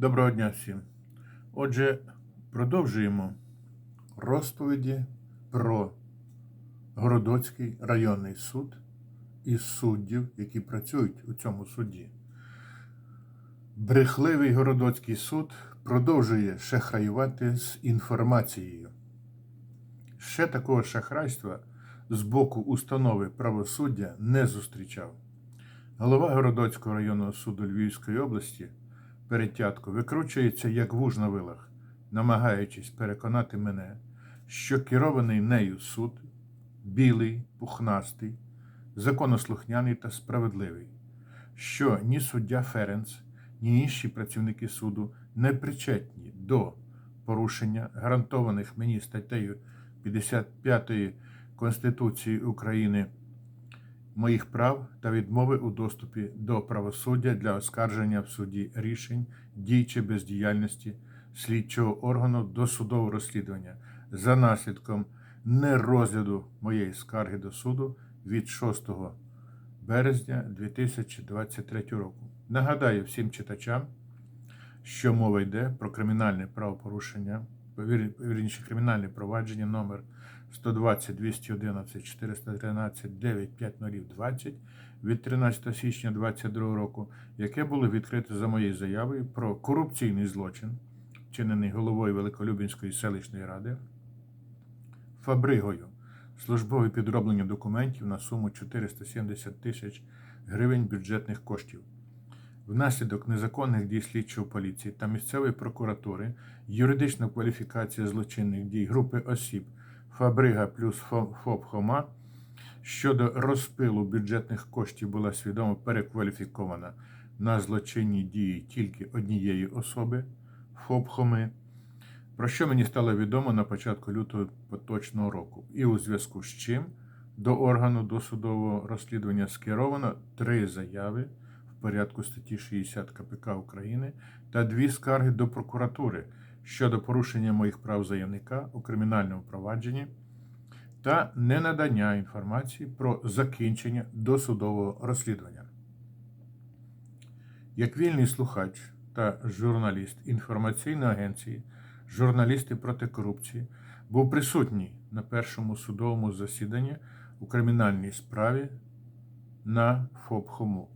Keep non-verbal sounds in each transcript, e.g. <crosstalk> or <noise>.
Доброго дня всім. Отже, продовжуємо розповіді про Городоцький районний суд і суддів, які працюють у цьому суді. Брехливий Городоцький суд продовжує шахраювати з інформацією. Ще такого шахрайства з боку установи правосуддя не зустрічав. Голова Городоцького районного суду Львівської області перетятко викручується як вуж на вилах, намагаючись переконати мене, що керований нею суд білий, пухнастий, законослухняний та справедливий, що ні суддя Ференц, ні інші працівники суду не причетні до порушення гарантованих мені статтею 55 Конституції України моїх прав та відмови у доступі до правосуддя для оскарження в суді рішень, дій чи бездіяльності слідчого органу до судового розслідування за наслідком нерозгляду моєї скарги до суду від 6 березня 2023 року. Нагадаю всім читачам, що мова йде про кримінальне правопорушення, вір- вірніше кримінальне провадження номер 120 211 413 95020 від 13 січня 2022 року, яке було відкрите за моєю заявою про корупційний злочин, вчинений головою Великолюбінської селищної ради Фабригою, службове підроблення документів на суму 470 тисяч гривень бюджетних коштів. Внаслідок незаконних дій слідчого поліції та місцевої прокуратури юридична кваліфікація злочинних дій групи осіб Фабрига плюс ФОП Хома щодо розпилу бюджетних коштів була свідомо перекваліфікована. На злочинні дії тільки однієї особи ФОП Хоми, про що мені стало відомо на початку лютого поточного року, і у зв'язку з чим до органу досудового розслідування скеровано три заяви в порядку статті 60 КПК України та дві скарги до прокуратури щодо порушення моїх прав заявника у кримінальному провадженні та ненадання інформації про закінчення досудового розслідування. Як вільний слухач та журналіст інформаційної агенції Журналісти проти корупції був присутній на першому судовому засіданні у кримінальній справі на ФОП Хому.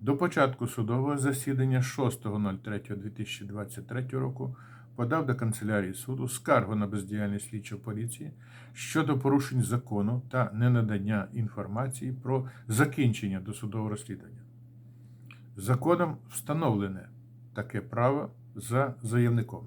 До початку судового засідання 6.03.2023 року подав до канцелярії суду скаргу на бездіяльність слідчої поліції щодо порушень закону та ненадання інформації про закінчення досудового розслідування. Законом встановлене таке право за заявником.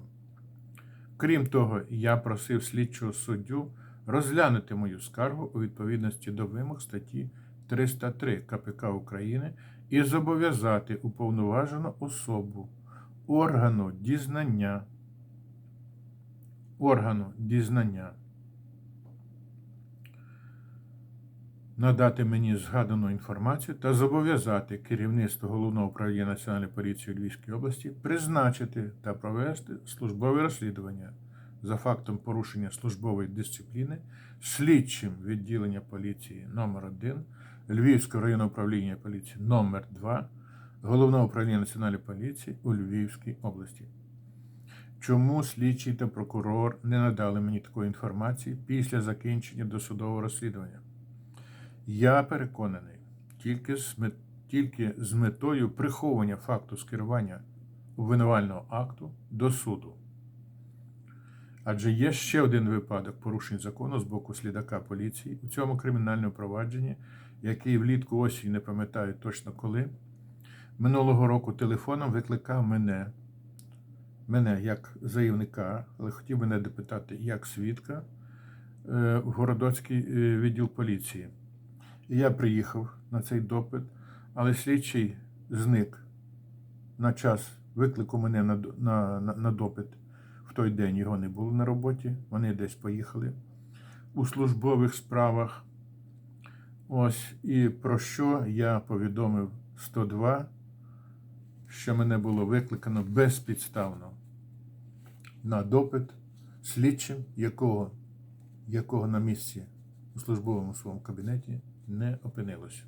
Крім того, я просив слідчого суддю розглянути мою скаргу у відповідності до вимог статті 303 КПК України і зобов'язати уповноважену особу органу дізнання органу дізнання надати мені згадану інформацію та зобов'язати керівництво Головного управління Національної поліції у Львівській області призначити та провести службове розслідування за фактом порушення службової дисципліни слідчим відділення поліції номер 1 Львівського районного управління поліції номер 2 Головного управління Національної поліції у Львівській області. Чому слідчий та прокурор не надали мені такої інформації після закінчення досудового розслідування? Я переконаний, тільки з, мет... тільки з метою приховування факту скерування обвинувального акту до суду. Адже є ще один випадок порушень закону з боку слідака поліції у цьому кримінальному провадженні, який влітку осінь не пам'ятаю точно коли, минулого року телефоном викликав мене, мене як заявника, але хотів мене допитати як свідка е, в Городоцький е, відділ поліції. І я приїхав на цей допит, але слідчий зник на час виклику мене на, на, на, на допит. В той день його не було на роботі, вони десь поїхали у службових справах. Ось і про що я повідомив 102, що мене було викликано безпідставно на допит слідчим, якого, якого на місці у службовому своєму кабінеті не опинилося.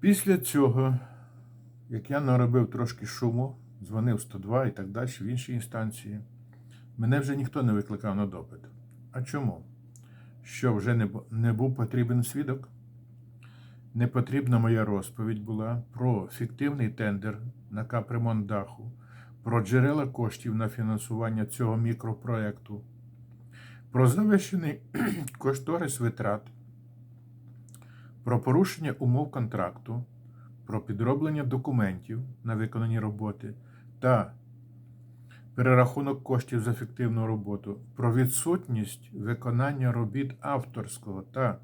Після цього як я наробив трошки шуму, дзвонив 102 і так далі в інші інстанції, мене вже ніхто не викликав на допит. А чому? Що вже не, був потрібен свідок? Не потрібна моя розповідь була про фіктивний тендер на капремонт даху, про джерела коштів на фінансування цього мікропроекту, про завищений <clears throat> кошторис витрат, про порушення умов контракту, про підроблення документів на виконані роботи та перерахунок коштів за фіктивну роботу, про відсутність виконання робіт авторського та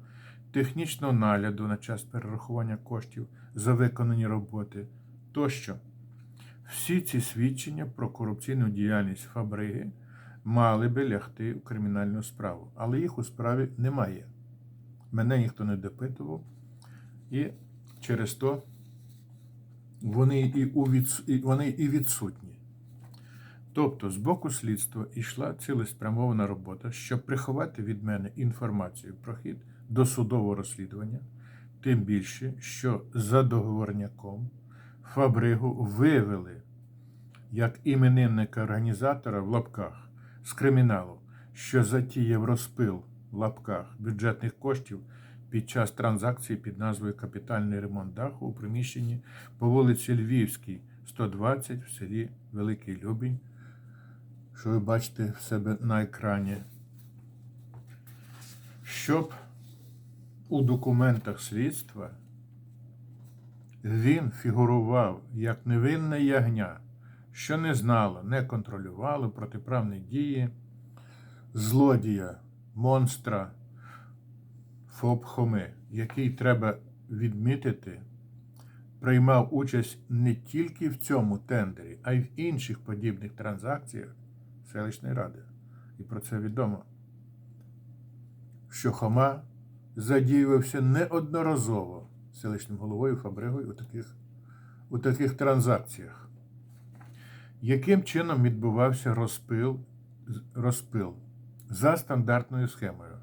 технічного нагляду на час перерахування коштів за виконані роботи тощо. Всі ці свідчення про корупційну діяльність Фабриги мали би лягти в кримінальну справу, але їх у справі немає. Мене ніхто не допитував, і через то вони і, у відс... вони і відсутні. Тобто, з боку слідства йшла цілеспрямована робота, щоб приховати від мене інформацію про хід досудового розслідування, тим більше, що за договорняком Фабригу вивели як іменинника організатора в лапках з криміналу, що затіяв розпил в лапках бюджетних коштів під час транзакції під назвою Капітальний ремонт даху у приміщенні по вулиці Львівській, 120 в селі Великий Любінь, що ви бачите в себе на екрані. Щоб у документах слідства він фігурував як невинне ягня, що не знало, не контролювало протиправні дії злодія, монстра ФОП Хоми, який треба відмітити, приймав участь не тільки в цьому тендері, а й в інших подібних транзакціях селищної ради. І про це відомо, що Хома задіювався неодноразово селищним головою Фабригою у таких, у таких транзакціях. Яким чином відбувався розпил, розпил за стандартною схемою,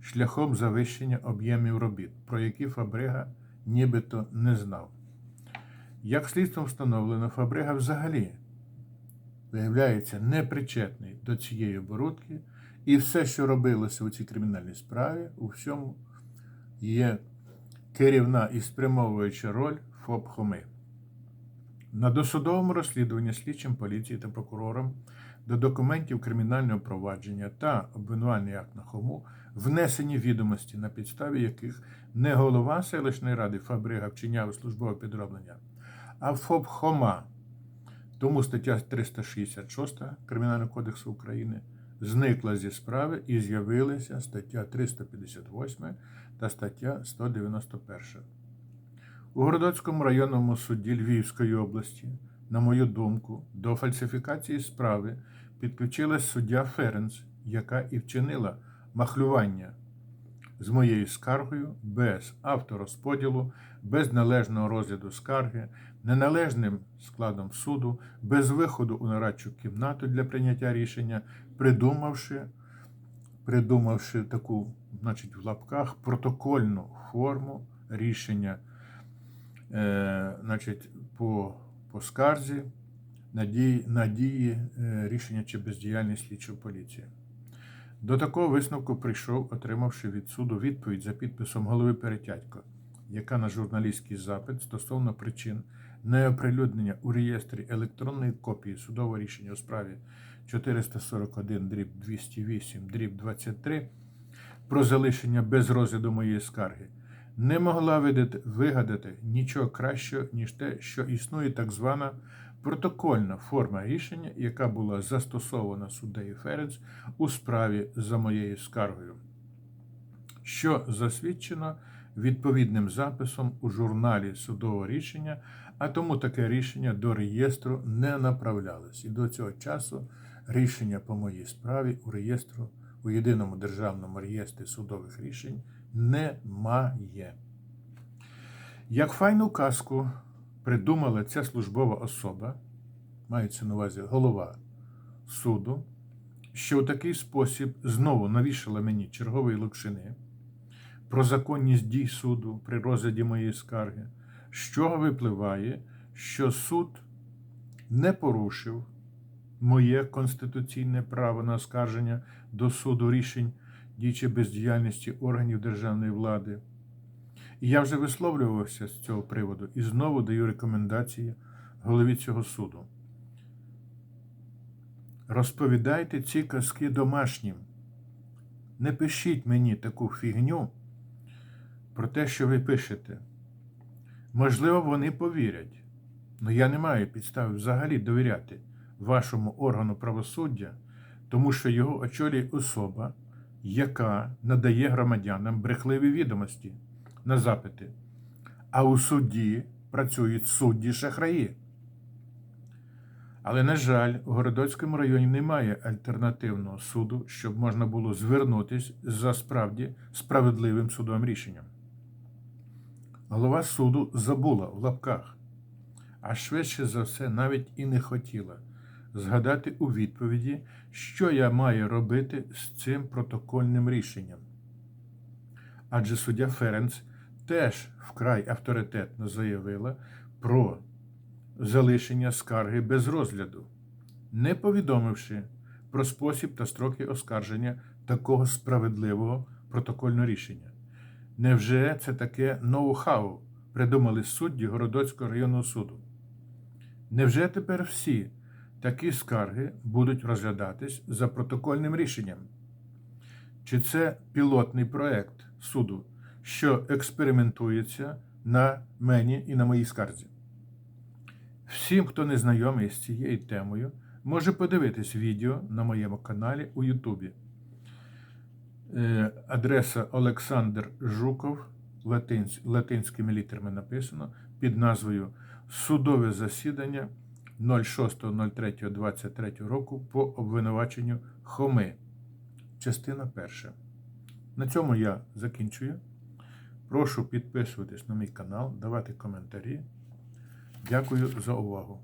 шляхом завищення об'ємів робіт, про які Фабрига нібито не знав. Як слідством встановлено, Фабрига взагалі виявляється непричетний до цієї оборудки, і все, що робилося у цій кримінальній справі, у всьому є керівна і спрямовуюча роль ФОП Хоми. На досудовому розслідуванні слідчим поліції та прокурором до документів кримінального провадження та обвинувальний акт на Хому внесені відомості, на підставі яких не голова селищної ради Фабрига вчиняв службове підроблення, а ФОП Хома. Тому стаття 366 Кримінального кодексу України зникла зі справи і з'явилася стаття 358 та стаття 191. У Городоцькому районному суді Львівської області, на мою думку, до фальсифікації справи підключилась суддя Ференц, яка і вчинила махлювання з моєю скаргою без авторозподілу, без належного розгляду скарги, неналежним складом суду, без виходу у нарадчу кімнату для прийняття рішення, придумавши, придумавши таку, значить, в лапках протокольну форму рішення, е, значить, по, по скарзі, надії, надії е, рішення чи бездіяльність слідчої поліції. До такого висновку прийшов, отримавши від суду відповідь за підписом голови Перетятько, яка на журналістський запит стосовно причин неоприлюднення у реєстрі електронної копії судового рішення у справі 441 дріб 208 дріб 23 про залишення без розгляду моєї скарги, не могла вигадати нічого кращого, ніж те, що існує так звана протокольна форма рішення, яка була застосована суддею Ференц у справі за моєю скаргою, що засвідчено відповідним записом у журналі судового рішення, а тому таке рішення до реєстру не направлялось. І до цього часу рішення по моїй справі у реєстру у єдиному державному реєстрі судових рішень немає. Як файну казку придумала ця службова особа, мається на увазі голова суду, що у такий спосіб знову навішала мені чергової локшини про законність дій суду при розгляді моєї скарги, з чого випливає, що суд не порушив моє конституційне право на оскарження до суду рішень дій чи бездіяльності органів державної влади. Я вже висловлювався з цього приводу і знову даю рекомендації голові цього суду. Розповідайте ці казки домашнім. Не пишіть мені таку фігню про те, що ви пишете. Можливо, вони повірять, але я не маю підстави взагалі довіряти вашому органу правосуддя, тому що його очолює особа, яка надає громадянам брехливі відомості на запити. А у суді працюють судді шахраї. Але, на жаль, у Городоцькому районі немає альтернативного суду, щоб можна було звернутися за справді справедливим судовим рішенням. Голова суду забула в лапках, а швидше за все навіть і не хотіла згадати у відповіді, що я маю робити з цим протокольним рішенням. Адже суддя Ференц теж вкрай авторитетно заявила про залишення скарги без розгляду, не повідомивши про спосіб та строки оскарження такого справедливого протокольного рішення. Невже це таке ноу-хау придумали судді Городоцького районного суду? Невже тепер всі такі скарги будуть розглядатись за протокольним рішенням? Чи це пілотний проект суду, що експериментується на мені і на моїй скарзі? Всім, хто не знайомий з цією темою, може подивитись відео на моєму каналі у Ютубі. Е, Адреса Олександр Жуков, латинсь, латинськими літерами написано, під назвою Судове засідання 06.03.23 року по обвинуваченню Хоми. Частина перша. На цьому я закінчую. Прошу підписуватись на мій канал, давати коментарі. Дякую за увагу.